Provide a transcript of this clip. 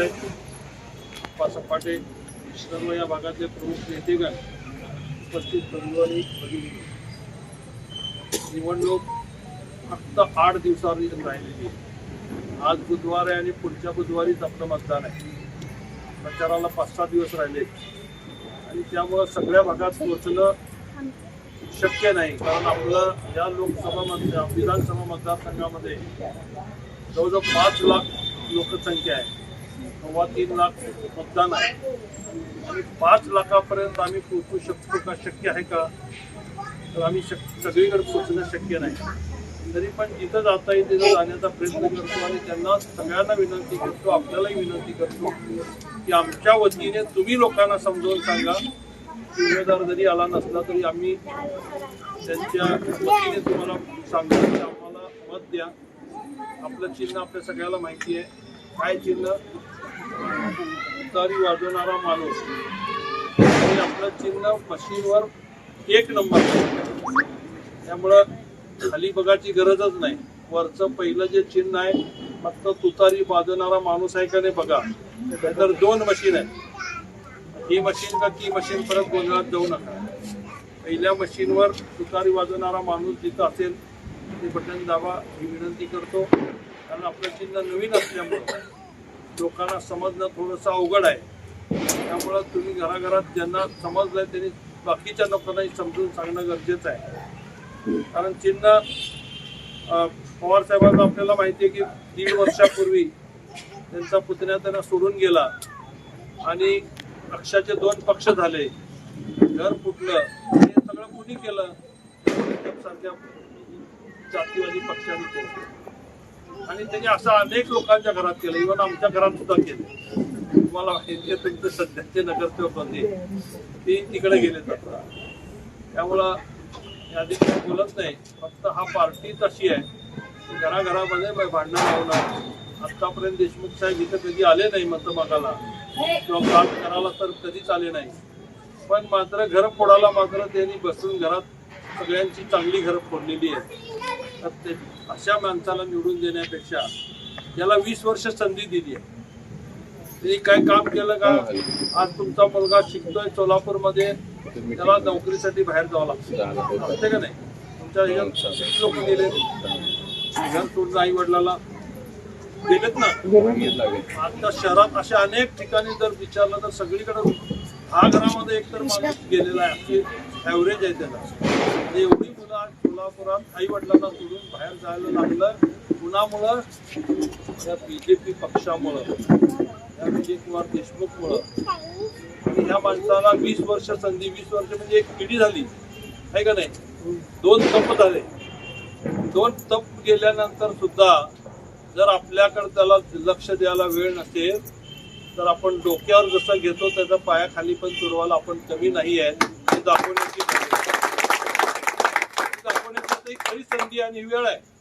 अप्पा सपाटे सर्व या भागातले प्रमुख नेतेगण उपस्थित बंधू भगिनी. निवडणूक फक्त आठ दिवसावर राहिलेली आज बुधवार आहे आणि पुढच्या बुधवारीच आपलं मतदान आहे. प्रचाराला पाच सहा दिवस राहिले. आणि त्यामुळं सगळ्या भागात पोहोचणं शक्य नाही. कारण आपलं या लोकसभा मतदार विधानसभा मतदारसंघामध्ये जवळजवळ पाच लाख लोकसंख्या आहे. सव्वा तीन लाख मतदान आहे. आणि पाच लाखापर्यंत आम्ही पोहोचू शकतो का? शक्य आहे का? तर आम्ही शक सगळीकडे पोहोचणं शक्य नाही. तरी पण जिथं जाता येईल तिथं जाण्याचा प्रयत्न करतो आणि त्यांना सगळ्यांना विनंती करतो आपल्यालाही विनंती करतो की आमच्या वतीने तुम्ही लोकांना समजावून सांगा की उमेदवार जरी आला नसला तरी आम्ही त्यांच्या वतीने तुम्हाला सांगतो की आम्हाला मत द्या. आपलं चिन्ह आपल्या सगळ्याला माहिती आहे. काय चिन्ह तुतारी वाजवणारा माणूस. आणि आपलं चिन्ह मशीनवर एक नंबर. त्यामुळं खाली बघायची गरजच नाही. वरचं पहिलं जे चिन्ह आहे फक्त तुतारी वाजवणारा माणूस आहे का नाही बघा. तर दोन मशीन आहेत. ही मशीन का ती मशीन परत गोंधळात जाऊ नका. पहिल्या मशीनवर तुतारी वाजवणारा माणूस जिथं असेल ते बटन दाबा. ही विनंती करतो. कारण आपलं चिन्ह नवीन असल्यामुळं लोकांना समजणं थोडंसं अवघड आहे. त्यामुळं तुम्ही घराघरात ज्यांना समजलंय त्यांनी बाकीच्या लोकांनाही समजून सांगणं गरजेचं आहे. कारण चिन्ह पवार साहेबांना आपल्याला माहिती आहे की दीड वर्षापूर्वी त्यांचा पुतण्या त्यांना सोडून गेला आणि पक्षाचे दोन पक्ष झाले. घर फुटलं हे सगळं कुणी केलं? सारख्या जातीवादी पक्षाने? केलं आणि त्यांनी असं अनेक लोकांच्या घरात केलं. इव्हन आमच्या घरात सुद्धा केलं. तुम्हाला माहिती तुमचे सध्याचे नगरसेवक होते ते तिकडे गेले आता त्यामुळं यादी दिवशी बोलत नाही. फक्त हा पार्टीच अशी आहे. घराघरामध्ये भांडणं लावणार. आतापर्यंत देशमुख साहेब इथं कधी आले नाही मतं मागायला किंवा काम करायला तर कधीच आले नाही. पण मात्र घर फोडायला मात्र त्यांनी बसून घरात सगळ्यांची चांगली घरं फोडलेली आहेत तर ते अशा माणसाला निवडून देण्यापेक्षा याला वीस वर्ष संधी दिली आहे. त्यांनी काय काम केलं का? आज तुमचा मुलगा शिकतोय सोलापूरमध्ये. त्याला नोकरीसाठी बाहेर जावं लागतं. असते का नाही? तुमच्या ह्याच्यात लोक गेले घर सोडून आई वडिलाला गेलेत ना? आता शहरात अशा अनेक ठिकाणी जर विचारलं तर सगळीकडे हा घरामध्ये एकतर माणूस गेलेला आहे. अशी ॲव्हरेज आहे त्याला. म्हणजे एवढी मुलं आज कोल्हापुरात आई वडिलांना सोडून बाहेर जायला लागलं. कुणामुळं? या बी जे पी पक्षामुळं. या विजय कुमार देशमुखमुळं. आणि ह्या माणसाला वीस वर्ष संधी वीस वर्ष म्हणजे एक पिढी झाली. आहे का नाही? दोन तप झाले. दोन तप गेल्यानंतर सुद्धा जर आपल्याकडे त्याला लक्ष द्यायला वेळ नसेल तर आपण डोक्यावर जसं घेतो त्याचा पायाखाली पण तुरवायला आपण कमी नाही आहे हे दाखवण्याची गरज आहे. दाखवण्याची आता ही खरी संधी आणि वेळ आहे.